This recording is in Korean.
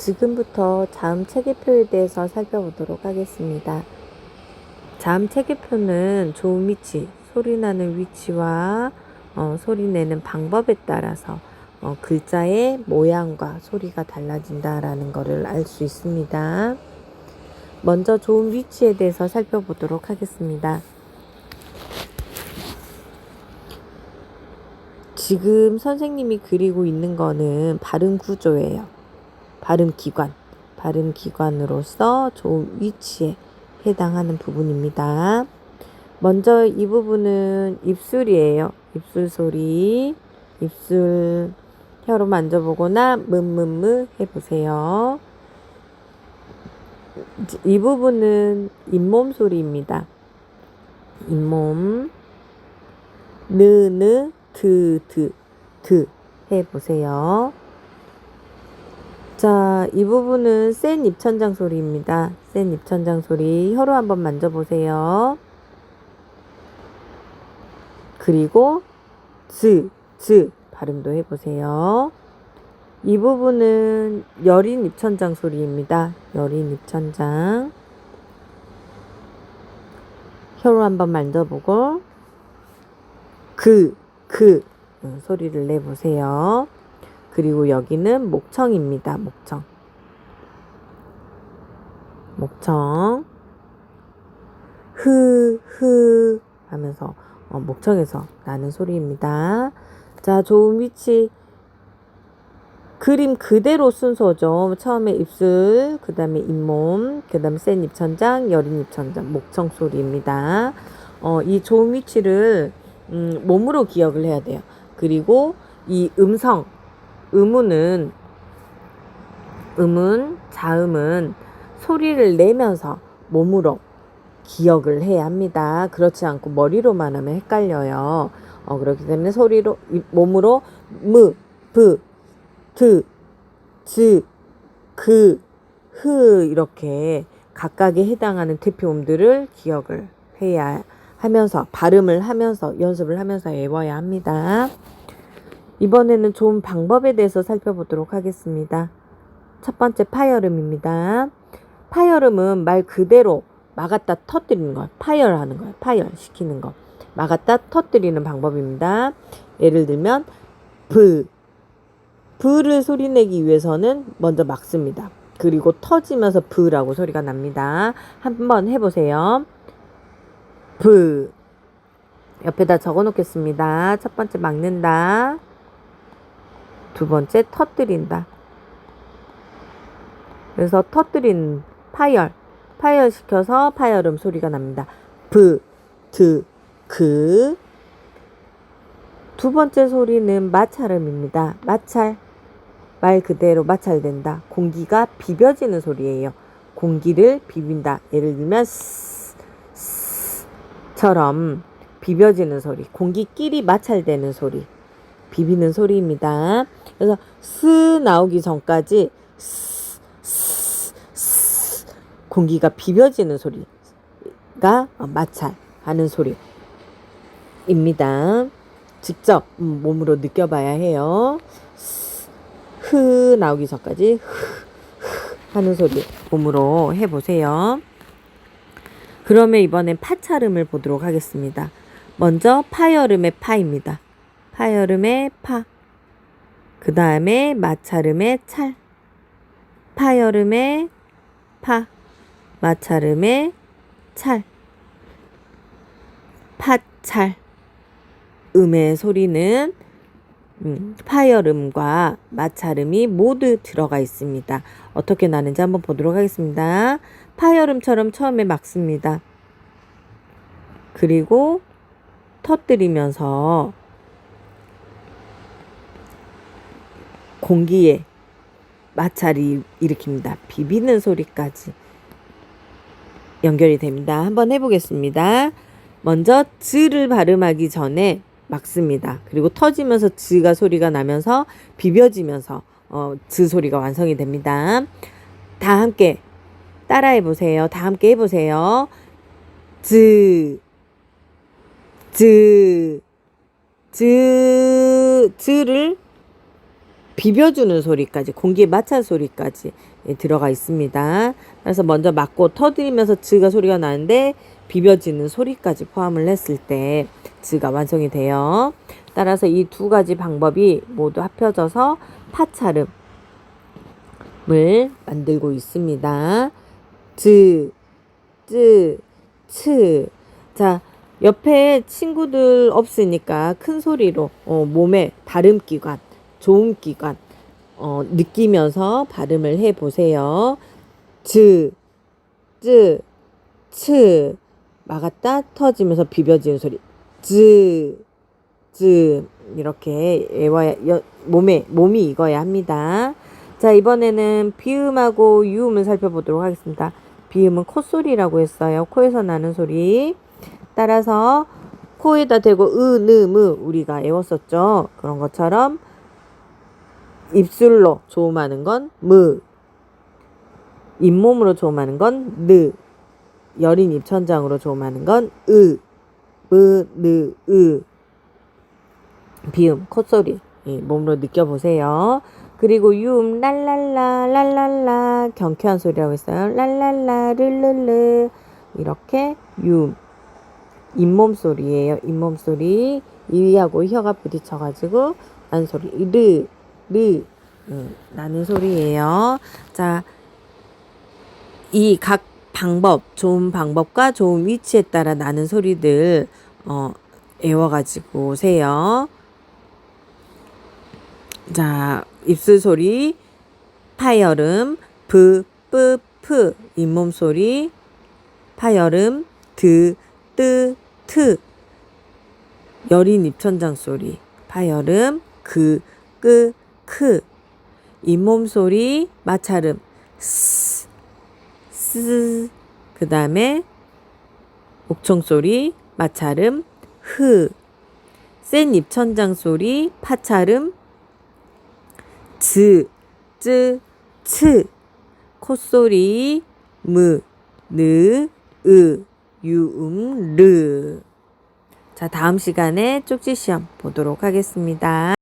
지금부터 자음 체계표에 대해서 살펴보도록 하겠습니다. 자음 체계표는 좋은 위치, 소리 나는 위치와 어, 소리 내는 방법에 따라서 어, 글자의 모양과 소리가 달라진다라는 것을 알 수 있습니다. 먼저 좋은 위치에 대해서 살펴보도록 하겠습니다. 지금 선생님이 그리고 있는 거는 발음 구조예요. 발음 기관. 발음 기관으로서 좋은 위치에 해당하는 부분입니다. 먼저 이 부분은 입술이에요. 입술 소리. 입술 혀로 만져보거나 므므므 해보세요. 이 부분은 잇몸 소리입니다. 잇몸. 느느 드, 드, 드 해보세요. 자, 이 부분은 센 입천장 소리입니다. 센 입천장 소리. 혀로 한번 만져보세요. 그리고 즈, 즈 발음도 해보세요. 이 부분은 여린 입천장 소리입니다. 여린 입천장. 혀로 한번 만져보고 그, 그 음, 소리를 내보세요. 그리고 여기는 목청입니다. 목청. 목청. 흐, 흐 하면서 어, 목청에서 나는 소리입니다. 자, 좋은 위치. 그림 그대로 순서죠. 처음에 입술, 그 다음에 잇몸, 그 다음에 센 입천장, 여린 입천장, 목청 소리입니다. 어, 이 좋은 위치를 음, 몸으로 기억을 해야 돼요. 그리고 이 음성, 음운은, 음은, 자음은 소리를 내면서 몸으로 기억을 해야 합니다. 그렇지 않고 머리로만 하면 헷갈려요. 어, 그렇기 때문에 소리로, 이- 몸으로 무, 브, 드, 즈, 그, 흐 이렇게 각각에 해당하는 대표음들을 기억을 해야 하면서 발음을 하면서 연습을 하면서 외워야 합니다. 이번에는 좋은 방법에 대해서 살펴보도록 하겠습니다. 첫 번째 파열음입니다. 파열음은 말 그대로 막았다 터뜨리는 거, 파열하는 거예요. 파열 시키는 거. 막았다 터뜨리는 방법입니다. 예를 들면 브 브를 소리내기 위해서는 먼저 막습니다. 그리고 터지면서 브라고 소리가 납니다. 한번 해보세요. 브 옆에다 적어 놓겠습니다. 첫 번째 막는다. 두 번째 터뜨린다. 그래서 터뜨린 파열 파열 시켜서 파열음 소리가 납니다. 브, 드, 그. 두 번째 소리는 마찰음입니다. 마찰. 말 그대로 마찰된다. 공기가 비벼지는 소리예요. 공기를 비빈다. 예를 들면 스, 스, 처럼 비벼지는 소리. 공기끼리 마찰되는 소리. 비비는 소리입니다. 그래서 스 나오기 전까지 스, 스, 스 공기가 비벼지는 소리가 어, 마찰하는 소리입니다. 직접 음, 몸으로 느껴봐야 해요. 스, 흐 나오기 전까지 흐, 흐 하는 소리 몸으로 해보세요. 그러면 이번엔 파찰음을 보도록 하겠습니다. 먼저 파열음의 파입니다. 파열음의 파. 그 다음에 마찰음의 찰. 파열음의 파. 마찰음의 찰. 파찰. 음의 소리는 음, 파열음과 마찰음이 모두 들어가 있습니다. 어떻게 나는지 한번 보도록 하겠습니다. 파열음처럼 처음에 막습니다. 그리고 터뜨리면서 공기에 마찰이 일으킵니다. 비비는 소리까지 연결이 됩니다. 한번 해보겠습니다. 먼저 즈를 발음하기 전에 막습니다. 그리고 터지면서 즈가 소리가 나면서 비벼지면서 어, 즈 소리가 완성이 됩니다. 다 함께 따라해 보세요. 다 함께 해보세요. 즈, 즈, 즈, 즈를 비벼주는 소리까지 공기의 마찰 소리까지 예, 들어가 있습니다. 그래서 먼저 맞고 터뜨리면서 즈가 소리가 나는데 비벼지는 소리까지 포함을 했을 때 즈가 완성이 돼요. 따라서 이 두 가지 방법이 모두 합혀져서 파차름을 만들고 있습니다. 즈, 쯔, 츠. 자, 옆에 친구들 없으니까 큰 소리로 어, 몸의 발음 기관, 좋은 기관 어, 느끼면서 발음을 해 보세요. 즈, 쯔, 츠. 막았다 터지면서 비벼지는 소리. 즈, 즈 이렇게 외워야 여, 몸에 몸이 익어야 합니다. 자 이번에는 비음하고 유음을 살펴보도록 하겠습니다. 비음은 콧소리라고 했어요. 코에서 나는 소리. 따라서 코에다 대고 으, 느, 무 우리가 외웠었죠. 그런 것처럼 입술로 조음하는 건 무, 잇몸으로 조음하는 건 느, 여린 입천장으로 조음하는 건 으, 으, 느, 으. 비음, 콧소리. 예, 몸으로 느껴보세요. 그리고 유음 랄랄라 랄랄라. 경쾌한 소리라고 했어요. 랄랄라 르르르. 이렇게 유음 잇몸 소리예요. 잇몸 소리. 이하고 혀가 부딪혀가지고 나는 소리. 르, 르 음, 나는 소리예요. 자, 이 각 방법, 좋은 방법과 좋은 위치에 따라 나는 소리들 어, 외워가지고 오세요. 자, 입술 소리, 파여름, 브, 뿌, 프, 잇몸 소리, 파여름, 드, 뜨, 트, 여린 입천장 소리, 파여름, 그, 끄, 크, 잇몸 소리, 마찰음, 스, 스, 그 다음에 옥청 소리, 마찰음, 흐, 센 입천장 소리, 파찰음, 즈, 쯔, 츠, 콧소리, 무, 느, 으, 유음, 르. 자, 다음 시간에 쪽지 시험 보도록 하겠습니다.